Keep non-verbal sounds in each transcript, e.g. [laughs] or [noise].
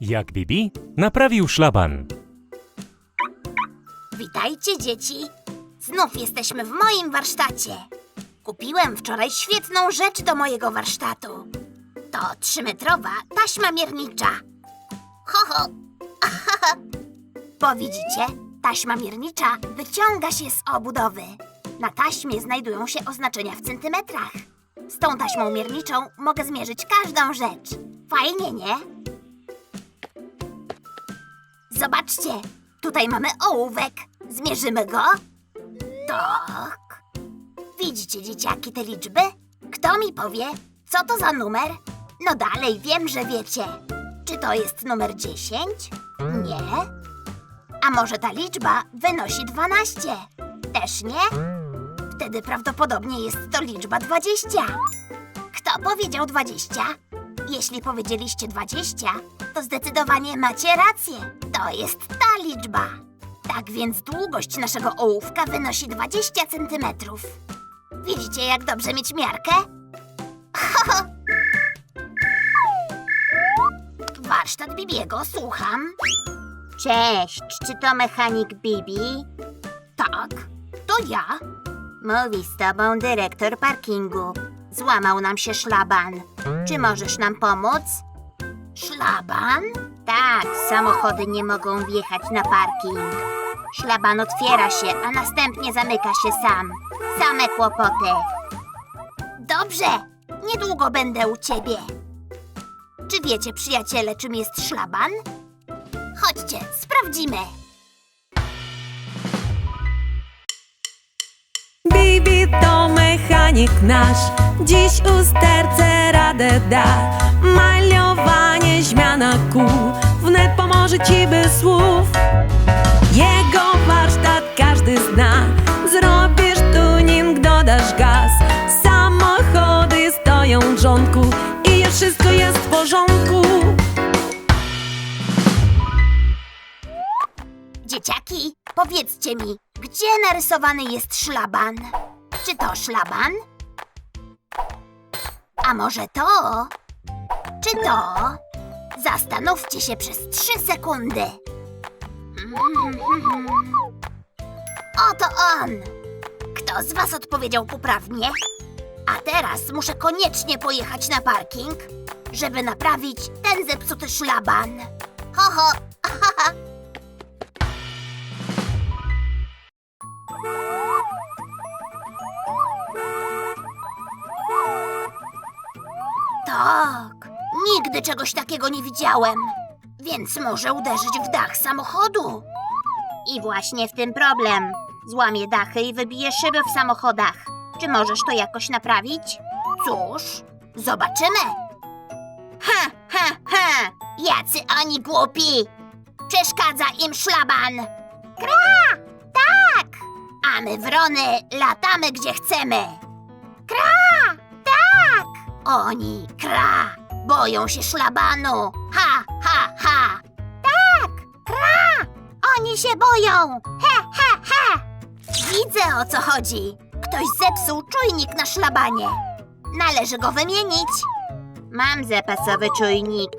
Jak Bibi naprawił szlaban. Witajcie, dzieci! Znów jesteśmy w moim warsztacie. Kupiłem wczoraj świetną rzecz do mojego warsztatu. To trzymetrowa taśma miernicza. Ho, ho! [laughs] Bo widzicie, taśma miernicza wyciąga się z obudowy. Na taśmie znajdują się oznaczenia w centymetrach. Z tą taśmą mierniczą mogę zmierzyć każdą rzecz. Fajnie, nie? Zobaczcie, tutaj mamy ołówek. Zmierzymy go? Tak. Widzicie, dzieciaki, te liczby? Kto mi powie, co to za numer? No dalej, wiem, że wiecie. Czy to jest numer 10? Nie. A może ta liczba wynosi 12? Też nie? Wtedy prawdopodobnie jest to liczba 20. Kto powiedział 20? Jeśli powiedzieliście 20, to zdecydowanie macie rację. To jest ta liczba. Tak więc długość naszego ołówka wynosi 20 centymetrów. Widzicie, jak dobrze mieć miarkę? [laughs] Warsztat Bibiego, słucham. Cześć, czy to mechanik Bibi? Tak, to ja. Mówi z tobą dyrektor parkingu. Złamał nam się szlaban. Czy możesz nam pomóc? Szlaban? Tak, samochody nie mogą wjechać na parking. Szlaban otwiera się, a następnie zamyka się sam. Same kłopoty. Dobrze, niedługo będę u ciebie. Czy wiecie, przyjaciele, czym jest szlaban? Chodźcie, sprawdzimy. Bibi to mechanik nasz, dziś usterce radę da. Maliowanie, zmiana kół, wnet pomoże ci bez słów. Jego warsztat każdy zna, zrobisz tuning, dodasz gaz. Samochody stoją w rządku i już wszystko jest w porządku. Dzieciaki, powiedzcie mi, gdzie narysowany jest szlaban? Czy to szlaban? A może to? Czy to? Zastanówcie się przez trzy sekundy. Oto on! Kto z was odpowiedział poprawnie? A teraz muszę koniecznie pojechać na parking, żeby naprawić ten zepsuty szlaban. Ho, ho, [laughs] Tak, nigdy czegoś takiego nie widziałem. Więc może uderzyć w dach samochodu. I właśnie w tym problem. Złamie dachy i wybije szyby w samochodach. Czy możesz to jakoś naprawić? Cóż, zobaczymy. Ha, ha, ha! Jacy oni głupi! Przeszkadza im szlaban. Kra! Tak! A my wrony latamy gdzie chcemy. Kra! Tak! Oni, kra, boją się szlabanu. Ha, ha, ha. Tak, kra, oni się boją. He, he, he. Widzę o co chodzi. Ktoś zepsuł czujnik na szlabanie. Należy go wymienić. Mam zapasowy czujnik.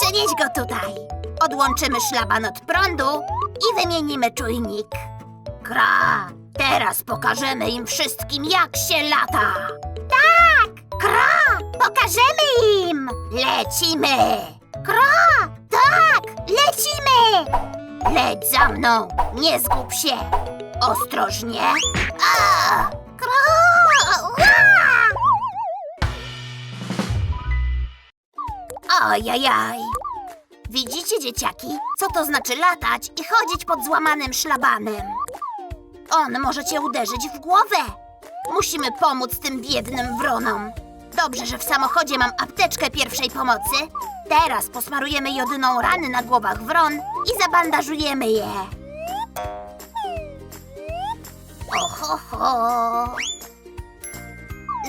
Przenieś go tutaj. Odłączymy szlaban od prądu i wymienimy czujnik. Kra, teraz pokażemy im wszystkim, jak się lata. Lecimy. Kra, tak, lecimy. Leć za mną, nie zgub się. Ostrożnie. A, ua! Ojajaj. Widzicie, dzieciaki, co to znaczy latać i chodzić pod złamanym szlabanem? On może cię uderzyć w głowę. Musimy pomóc tym biednym wronom. Dobrze, że w samochodzie mam apteczkę pierwszej pomocy. Teraz posmarujemy jodyną rany na głowach wron i zabandażujemy je. Oho,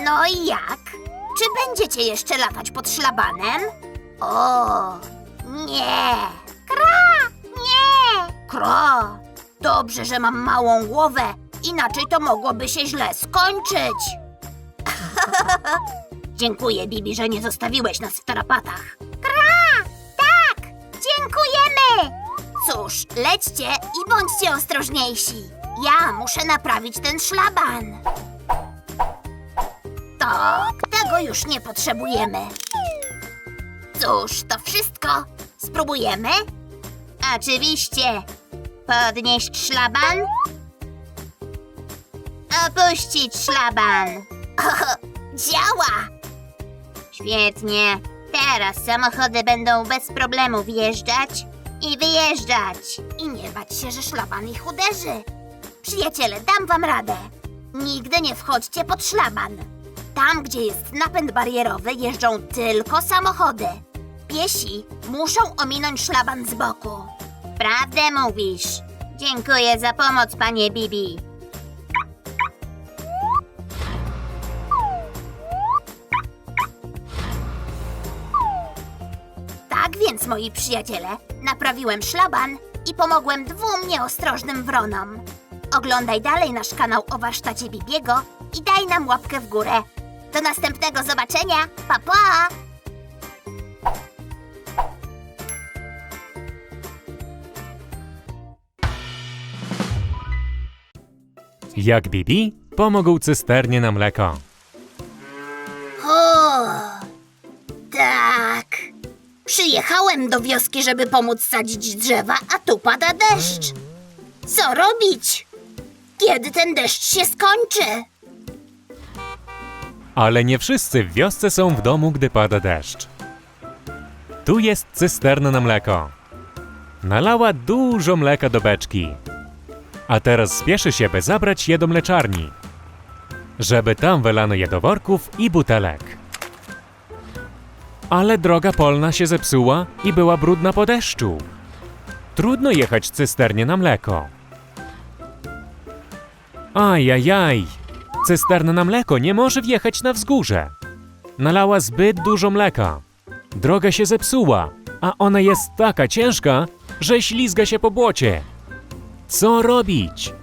No i jak? Czy będziecie jeszcze latać pod szlabanem? O, nie. Kra, nie. Kra, dobrze, że mam małą głowę, inaczej to mogłoby się źle skończyć. [laughs] Dziękuję, Bibi, że nie zostawiłeś nas w tarapatach. Kra, tak, Cóż, lećcie i bądźcie ostrożniejsi. Ja muszę naprawić ten szlaban. Tak, tego już nie potrzebujemy. Cóż, to wszystko. Spróbujemy? Oczywiście. Podnieść szlaban. Opuścić szlaban. [laughs] działa! Świetnie. Teraz samochody będą bez problemu wjeżdżać i wyjeżdżać. I nie bać się, że szlaban ich uderzy. Przyjaciele, dam wam radę. Nigdy nie wchodźcie pod szlaban. Tam, gdzie jest napęd barierowy, jeżdżą tylko samochody. Piesi muszą ominąć szlaban z boku. Prawdę mówisz. Dziękuję za pomoc, panie Bibi. Więc, moi przyjaciele, naprawiłem szlaban i pomogłem dwóm nieostrożnym wronom. Oglądaj dalej nasz kanał o warsztacie Bibiego i daj nam łapkę w górę. Do następnego zobaczenia. Pa pa! Jak Bibi pomógł cysternie na mleko. Przyjechałem do wioski, żeby pomóc sadzić drzewa, a tu pada deszcz. Co robić? Kiedy ten deszcz się skończy? Ale nie wszyscy w wiosce są w domu, gdy pada deszcz. Tu jest cysterna na mleko. Nalała dużo mleka do beczki. A teraz spieszy się, by zabrać je do mleczarni. Żeby tam wylano je do worków i butelek. Ale droga polna się zepsuła i była brudna po deszczu. Trudno jechać cysternie na mleko. Ajajaj! Cysterna na mleko nie może wjechać na wzgórze. Nalała zbyt dużo mleka. Droga się zepsuła, a ona jest taka ciężka, że ślizga się po błocie. Co robić?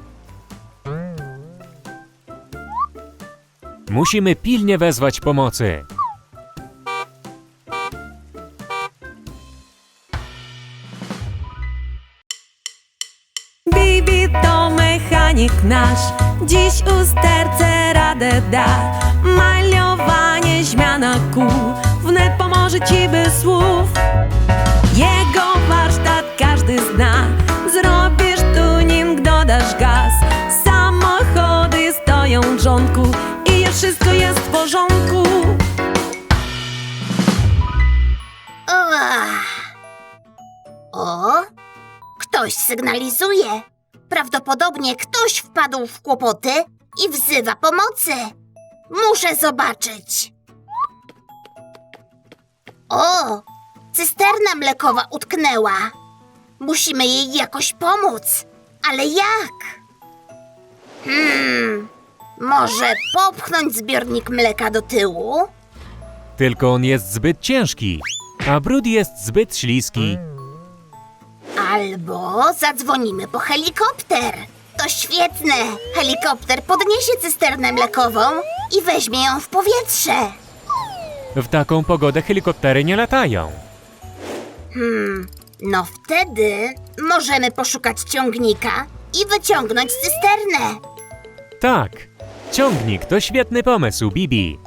Musimy pilnie wezwać pomocy. Mechanik nasz, dziś usterce radę da. Maliowanie, zmiana kół, wnet pomoże ci bez słów. Prawdopodobnie ktoś wpadł w kłopoty i wzywa pomocy. Muszę zobaczyć. O, cysterna mlekowa utknęła. Musimy jej jakoś pomóc. Ale jak? Hmm, może popchnąć zbiornik mleka do tyłu? Tylko on jest zbyt ciężki, a brud jest zbyt śliski. Albo zadzwonimy po helikopter. To świetne! Helikopter podniesie cysternę mlekową i weźmie ją w powietrze. W taką pogodę helikoptery nie latają. Hmm, no wtedy możemy poszukać ciągnika i wyciągnąć cysternę. Tak, ciągnik to świetny pomysł, Bibi.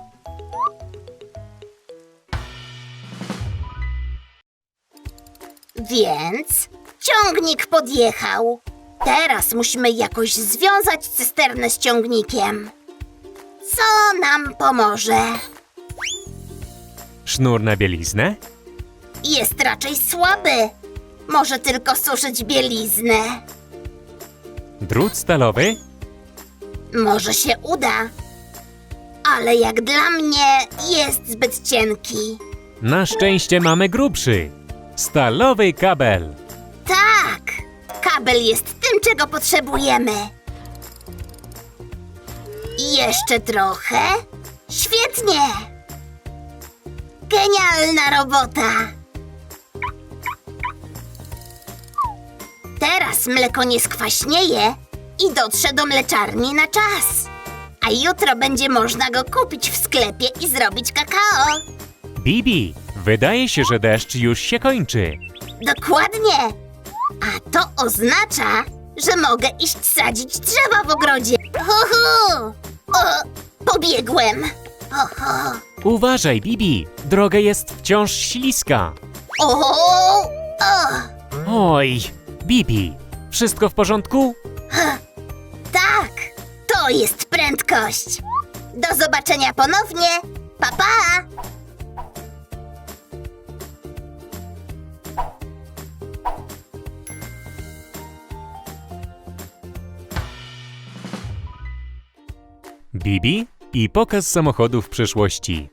Więc ciągnik podjechał. Teraz musimy jakoś związać cysternę z ciągnikiem. Co nam pomoże? Sznur na bieliznę? Jest raczej słaby. Może tylko suszyć bieliznę. Drut stalowy? Może się uda. Ale jak dla mnie jest zbyt cienki. Na szczęście mamy grubszy. Stalowy kabel. Kabel jest tym, czego potrzebujemy. I jeszcze trochę. Świetnie! Genialna robota! Teraz mleko nie skwaśnieje i dotrze do mleczarni na czas. A jutro będzie można go kupić w sklepie i zrobić kakao. Bibi, wydaje się, że deszcz już się kończy. Dokładnie! A to oznacza, że mogę iść sadzić drzewa w ogrodzie. Hu, hu. O, pobiegłem. Oho. Uważaj, Bibi, droga jest wciąż śliska. O, o. Oj, Bibi, wszystko w porządku? Tak, to jest prędkość. Do zobaczenia ponownie. Pa, pa. Bibi i pokaz samochodów przyszłości.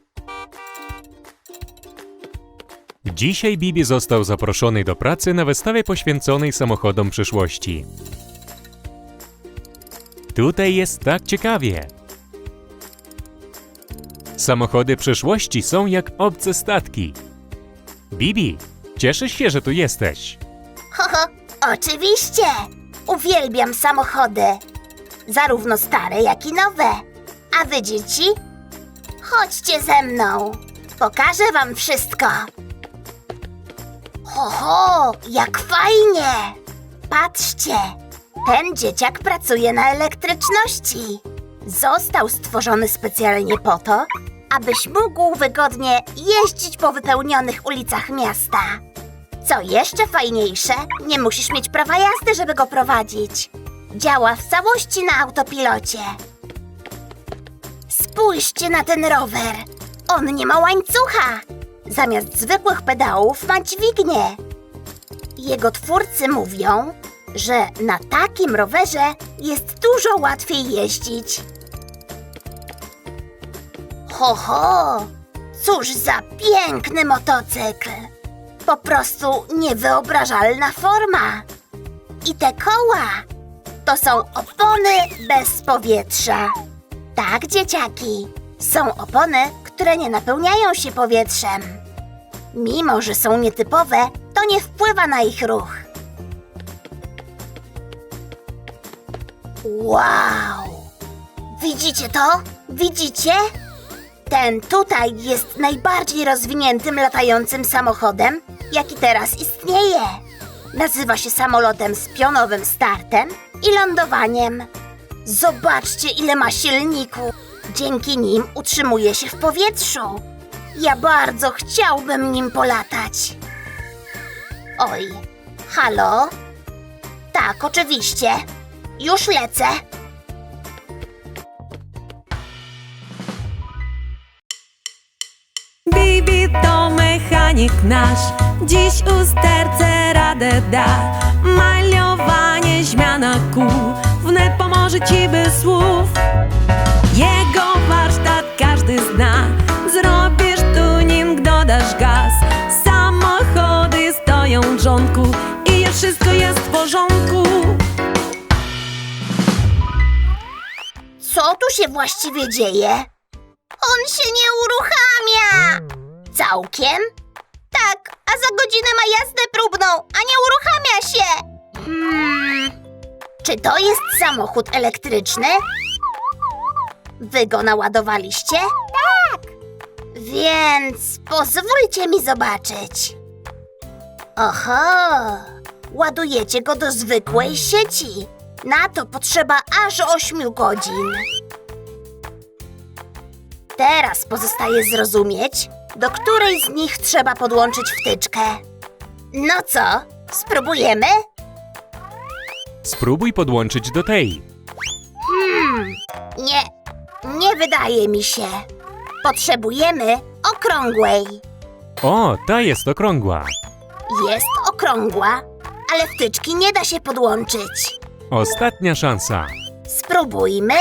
Dzisiaj Bibi został zaproszony do pracy na wystawie poświęconej samochodom przyszłości. Tutaj jest tak ciekawie. Samochody przyszłości są jak obce statki. Bibi, cieszysz się, że tu jesteś. Ho, ho, oczywiście. Uwielbiam samochody. Zarówno stare, jak i nowe. A wy, dzieci? Chodźcie ze mną. Pokażę wam wszystko. Ho, ho, jak fajnie. Patrzcie, ten dzieciak pracuje na elektryczności. Został stworzony specjalnie po to, abyś mógł wygodnie jeździć po wypełnionych ulicach miasta. Co jeszcze fajniejsze, nie musisz mieć prawa jazdy, żeby go prowadzić. Działa w całości na autopilocie. Spójrzcie na ten rower. On nie ma łańcucha. Zamiast zwykłych pedałów ma dźwignię. Jego twórcy mówią, że na takim rowerze jest dużo łatwiej jeździć. Ho, ho! Cóż za piękny motocykl! Po prostu niewyobrażalna forma. I te koła to są opony bez powietrza. Tak, dzieciaki, są opony, które nie napełniają się powietrzem. Mimo, że są nietypowe, to nie wpływa na ich ruch. Wow! Widzicie to? Widzicie? Ten tutaj jest najbardziej rozwiniętym latającym samochodem, jaki teraz istnieje. Nazywa się samolotem z pionowym startem i lądowaniem. Zobaczcie, ile ma silników. Dzięki nim utrzymuje się w powietrzu. Ja bardzo chciałbym nim polatać. Oj, halo? Tak, oczywiście. Już lecę. Bibi to mechanik nasz, dziś usterce radę da. Maliowanie, zmiana kół, pomoże ci bez słów. Jego warsztat każdy zna, zrobisz tuning, dodasz gaz. Samochody stoją w rządku i już wszystko jest w porządku. Co tu się właściwie dzieje? On się nie uruchamia! Całkiem? Tak, a za godzinę ma jazdę próbną, a nie uruchamia się! Hmm. Czy to jest samochód elektryczny? Wy go naładowaliście? Tak! Więc pozwólcie mi zobaczyć. Oho! Ładujecie go do zwykłej sieci. Na to potrzeba aż 8 godzin. Teraz pozostaje zrozumieć, do której z nich trzeba podłączyć wtyczkę. No co, spróbujemy? Spróbuj podłączyć do tej. Hmm, nie, nie wydaje mi się. Potrzebujemy okrągłej. O, ta jest okrągła. Jest okrągła, ale wtyczki nie da się podłączyć. Ostatnia szansa. Spróbujmy.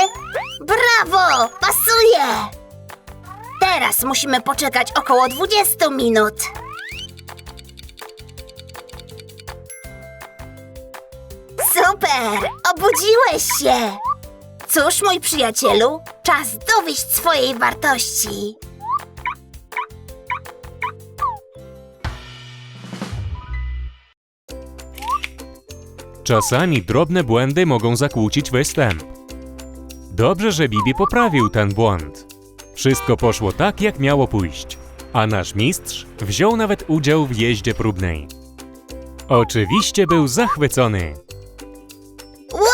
Brawo! Pasuje! Teraz musimy poczekać około 20 minut. Super! Obudziłeś się! Cóż, mój przyjacielu, czas dowieść swojej wartości. Czasami drobne błędy mogą zakłócić występ. Dobrze, że Bibi poprawił ten błąd. Wszystko poszło tak, jak miało pójść, a nasz mistrz wziął nawet udział w jeździe próbnej. Oczywiście był zachwycony.